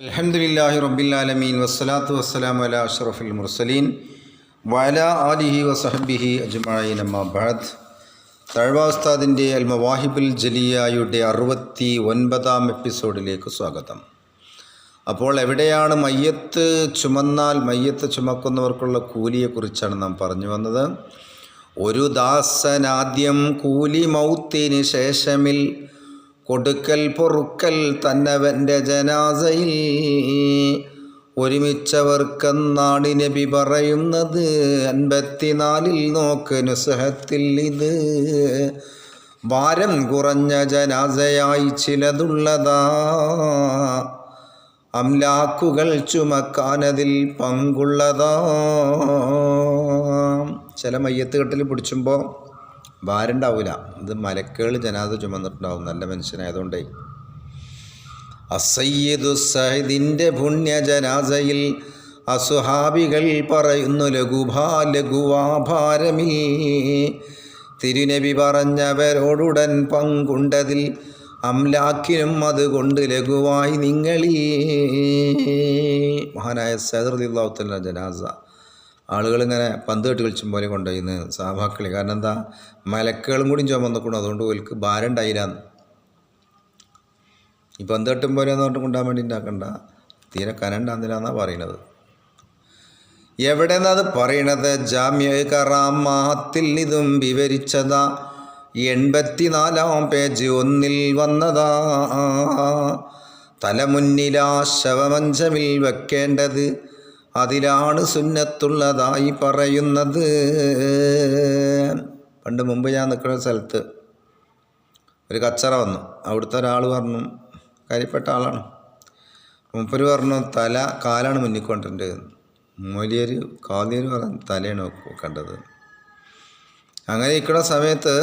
അലഹമുല്ലാഹി റബ്ബിലാലമീൻ വസ്സലാത്തു വസ്സലാം അല അഷ്റഫുൽ മുർസലീൻ. വല ആലിഹി വസഹബിഹി അജ്മഈൻ. അമ്മാബാദ് തഴവാസ്താദിന്റെ അൽ മവാഹിബുൽ ജലിയായുടെ അറുപത്തി ഒൻപതാം എപ്പിസോഡിലേക്ക് സ്വാഗതം. അപ്പോൾ എവിടെയാണ് മയ്യത്ത് ചുമന്നാൽ മയ്യത്ത് ചുമക്കുന്നവർക്കുള്ള കൂലിയെക്കുറിച്ചാണ് നാം പറഞ്ഞു വന്നത്. ഒരു ദാസനാദ്യം കൂലി മൗത്തിന് ശേഷമിൽ കൊടുക്കൽ പൊറുക്കൽ തന്നവന്റെ ജനാസയിൽ ഒരുമിച്ചവർക്കെന്നാണ് നബി പറയുന്നത് അൻപത്തിനാലിൽ നോക്ക് നുസഹത്തിൽ ഇത്. ഭാരം കുറഞ്ഞ ജനാസയായി ചിലതുള്ളതാ. അംലാക്കുകൾ ചുമക്കാനതിൽ പങ്കുള്ളതാ. ചില മയ്യത്ത് കെട്ടിൽ പിടിച്ചുമ്പോൾ ഭാരണ്ടാവില്ല ഇത് മലക്കുകൾ ജനാദ ചുമന്നിട്ടുണ്ടാവും നല്ല മനുഷ്യനായതുകൊണ്ടേ. അസയ്യദു സഹിദിന്റെ പുണ്യ ജനാസയിൽ അസുഹാബികൾ പറയുന്നു ലഘുഭാ ലഘുവാ ഭാരമീ തിരുനബി പറഞ്ഞവരോടുടൻ പങ്കുണ്ടതിൽ അംലാക്കിനും അതുകൊണ്ട് ലഘുവായി നിങ്ങളീ. മഹാനായ സദർദിള്ളാഹുത്തല്ല ജനാസ ആളുകളിങ്ങനെ പന്ത് കെട്ടി കളിച്ചും പോലെ കൊണ്ടുപോയിന്ന് സാഭാക്കളി കാരണം എന്താ? മലക്കുകളും കൂടി ചുമന്നിക്കണം അതുകൊണ്ട് ഓൽക്ക് ഭാരം ഉണ്ടായില്ലാന്ന് ഈ പന്ത് കെട്ടും പോലെ എന്ന് പറഞ്ഞിട്ട് കൊണ്ടാൻ വേണ്ടി ഉണ്ടാക്കണ്ട. തീരെ കനണ്ടാന്നില്ലാന്നാണ് പറയണത് എവിടെ നിന്നത് പറയണത്? ജാമ്യ കറാമാത്തിൽ ഇതും വിവരിച്ചതാ. എൺപത്തിനാലാം പേജ് ഒന്നിൽ വന്നതാ. തലമുന്നിലാ ശവമഞ്ചമിൽ വെക്കേണ്ടത് അതിലാണ് സുന്നത്തുള്ളതായി പറയുന്നത്. പണ്ട് മുമ്പ് ഞാൻ നിൽക്കുന്ന സ്ഥലത്ത് ഒരു കച്ചറ വന്നു. അവിടുത്തെ ഒരാൾ പറഞ്ഞു കാര്യപ്പെട്ട ആളാണ്. മുപ്പര് പറഞ്ഞു തല കാലാണ് മുന്നിൽ കൊണ്ടിട്ടുണ്ട് മൂലിയർ കാലിയർ പറഞ്ഞു തലയാണ് കണ്ടത് അങ്ങനെ ഇരിക്കുന്ന സമയത്ത്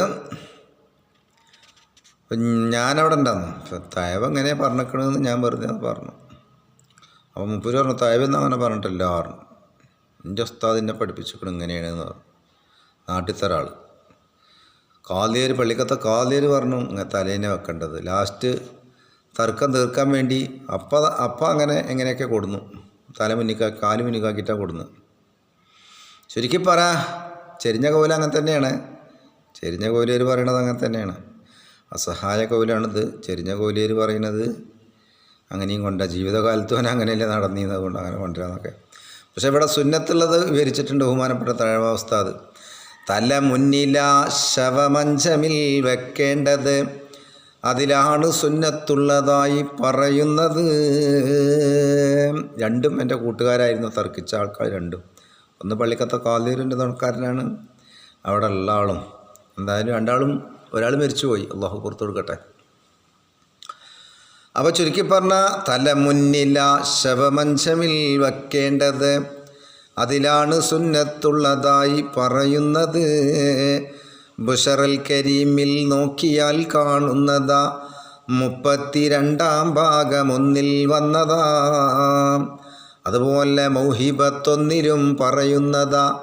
ഞാനവിടെ ഉണ്ടായിരുന്നു. തയവ് എങ്ങനെയാണ് പറഞ്ഞിരിക്കണമെന്ന് ഞാൻ വെറുതെ പറഞ്ഞു. അപ്പോൾ മുപ്പര് പറഞ്ഞു തയവെന്ന് അങ്ങനെ പറഞ്ഞിട്ടില്ല പറഞ്ഞു. എന്റെ ഉസ്താദിനെ പഠിപ്പിച്ചിക്കണം ഇങ്ങനെയാണെന്ന് പറഞ്ഞു. നാട്ടിലത്തെ ഒരാൾ കാലിയർ പള്ളിക്കത്തെ കാലിയർ പറഞ്ഞു ഇങ്ങനെ തലേനെ വെക്കേണ്ടത്. ലാസ്റ്റ് തർക്കം തീർക്കാൻ വേണ്ടി അപ്പ അപ്പ അങ്ങനെ എങ്ങനെയൊക്കെ കൊടുന്നു. തല മുന്നിക്കാ കാൽ മുന്നിക്കാക്കിയിട്ടാണ് കൊടുന്നു ശരിക്കും പറ ചെരിഞ്ഞ കോല അങ്ങനെ തന്നെയാണ്. ചെരിഞ്ഞ കോവിലേര് പറയണത് അങ്ങനെ തന്നെയാണ്. അസഹായ കോവിലാണിത് ചെരിഞ്ഞ കോവിലേര് പറയുന്നത് അങ്ങനെയും കൊണ്ട ജീവിതകാലത്തും അവൻ അങ്ങനെയല്ലേ നടന്നിരുന്നത് കൊണ്ട് അങ്ങനെ കൊണ്ടുവരാന്നൊക്കെ. പക്ഷേ ഇവിടെ സുന്നത്തുള്ളത് വിവരിച്ചിട്ടുണ്ട് ബഹുമാനപ്പെട്ട തഴവാവസ്ഥാത് തല മുന്നില ശവമഞ്ചമിൽ വെക്കേണ്ടത് അതിലാണ് സുന്നത്തുള്ളതായി പറയുന്നത്. രണ്ടും എന്റെ കൂട്ടുകാരായിരുന്നു തർക്കിച്ച ആൾക്കാർ രണ്ടും. ഒന്ന് പള്ളിക്കത്തെ കാലൂരിന്റെ തുണക്കാരനാണ് അവിടെ ഉള്ള ആളും എന്തായാലും രണ്ടാളും ഒരാൾ മരിച്ചുപോയി. അള്ളാഹു പുറത്തു കൊടുക്കട്ടെ. അപ്പോൾ ചുരുക്കി പറഞ്ഞ തല മുന്നില ശവമഞ്ചമിൽ വയ്ക്കേണ്ടത്. അതിലാണ് സുന്നത്തുള്ളതായി പറയുന്നത്. ബുഷറൽ കരീമിൽ നോക്കിയാൽ കാണുന്നതാ. മുപ്പത്തിരണ്ടാം ഭാഗമൊന്നിൽ വന്നതാ. അതുപോലെ മൗഹിബത്തൊന്നിലും പറയുന്നതാ.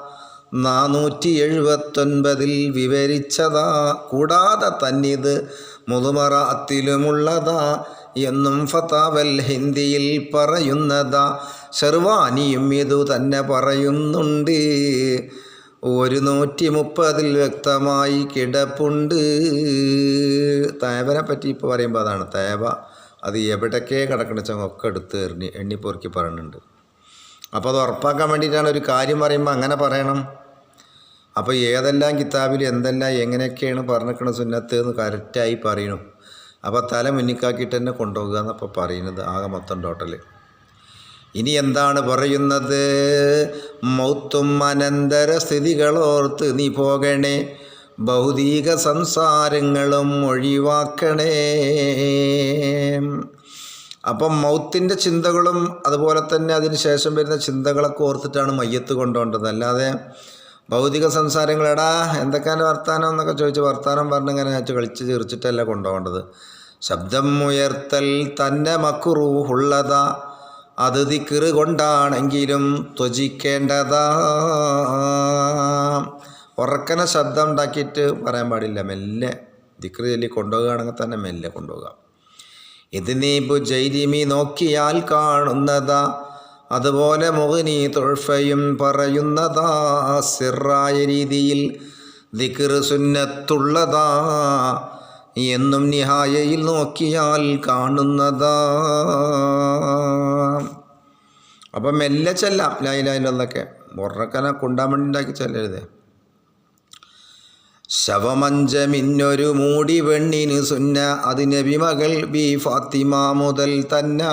നാനൂറ്റി എഴുപത്തൊൻപതിൽ വിവരിച്ചതാ. കൂടാതെ തന്നിത് മുതുമറാത്തിലുമുള്ളതാ. എന്നും ഫതാവൽ ഹിന്ദിയിൽ പറയുന്നതാ. ഷെർവാനിയും ഇതു തന്നെ പറയുന്നുണ്ട്. ഒരു നൂറ്റി മുപ്പതിൽ വ്യക്തമായി കിടപ്പുണ്ട്. തേവനെ പറ്റി ഇപ്പോൾ പറയുമ്പോൾ അതാണ്. തേവ അത് എവിടൊക്കെ കിടക്കണ ഒക്കെ എടുത്ത് എറിഞ്ഞ് എണ്ണിപ്പൊറുക്കി പറയുന്നുണ്ട് അപ്പോൾ അത് ഉറപ്പാക്കാൻ വേണ്ടിയിട്ടാണ് ഒരു കാര്യം പറയുമ്പോൾ അങ്ങനെ പറയണം. അപ്പോൾ ഏതെല്ലാം കിതാബിൽ എന്തെല്ലാം എങ്ങനെയൊക്കെയാണ് പറഞ്ഞിരിക്കണ സുന്നത്ത് എന്ന് കറക്റ്റായി പറയണു. അപ്പോൾ തല മുന്നിക്കാക്കിയിട്ട് തന്നെ കൊണ്ടുപോകുക എന്നപ്പോൾ പറയുന്നത് ആകെ മൊത്തം ടോട്ടൽ ഇനി എന്താണ് പറയുന്നത്? മൗത്തും അനന്തര സ്ഥിതികളോർത്ത് നീ പോകണേ. ഭൗതിക സംസാരങ്ങളും ഒഴിവാക്കണേ. അപ്പം മൗത്തിന്റെ ചിന്തകളും അതുപോലെ തന്നെ അതിന് ശേഷം വരുന്ന ചിന്തകളൊക്കെ ഓർത്തിട്ടാണ് മയ്യത്ത് കൊണ്ടുപോകേണ്ടത്. അല്ലാതെ ഭൗതിക സംസാരങ്ങളെടാ എന്തൊക്കെയാണ് വർത്താനം എന്നൊക്കെ ചോദിച്ച് വർത്താനം പറഞ്ഞിങ്ങനെ വെച്ച് കളിച്ച് ചിരിച്ചിട്ടല്ല കൊണ്ടുപോകേണ്ടത്? ശബ്ദം ഉയർത്തൽ തന്നെ മക്കുറൂഹുള്ളതാ അത് ദിക്കറ് കൊണ്ടാണെങ്കിലും ത്വജിക്കേണ്ടതാ. ഉറക്കനെ ശബ്ദം ഉണ്ടാക്കിയിട്ട് പറയാൻ പാടില്ല മെല്ലെ. ദിക്കറ് ചൊല്ലി കൊണ്ടുപോകുകയാണെങ്കിൽ തന്നെ മെല്ലെ കൊണ്ടുപോകാം. ഇത് നീ ജൈരിമി നോക്കിയാൽ കാണുന്നതാ അതുപോലെ മുഹിനി തൊഴ്ഫയും പറയുന്നതാ സിറായ രീതിയിൽ ദിക്ർ സുന്നത്തുള്ളതാ എന്നും നിഹായയിൽ നോക്കിയാൽ കാണുന്നതാ. അപ്പം മെല്ലെ ചെല്ലാം ലൈലായിലൊന്നൊക്കെ ഉറക്കനെ കൊണ്ടാൻ ഉണ്ടാക്കി ചെല്ലരുത്. ശവമഞ്ചമിന്നൊരു മൂടി വെണ്ണിന് സുന്ന അതിന് വിമകൾ ബി ഫാത്തിമ മുതൽ തന്നെ.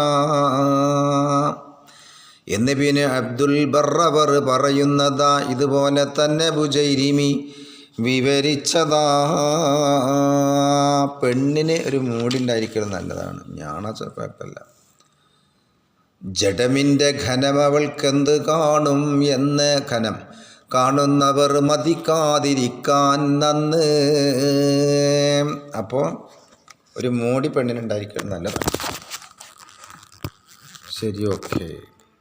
എന്ന് പിന്നെ അബ്ദുൽ ബറവർ പറയുന്നതാ ഇതുപോലെ തന്നെ ബുജൈരിമി വിവരിച്ചതാ. പെണ്ണിന് ഒരു മൂടിണ്ടായിരിക്കണം നല്ലതാണ്. ഞാണച്ച കുഴപ്പമില്ല. ജഡമിന്റെ ഘനം അവൾക്കെന്ത് കാണും എന്ന് ഘനം കാണുന്നവർ മതിക്കാതിരിക്കാൻ നന്ന്. അപ്പോൾ ഒരു മോടി പെണ്ണിനുണ്ടായിരിക്കണം നല്ലതാണ്. ശരി ഓക്കെ.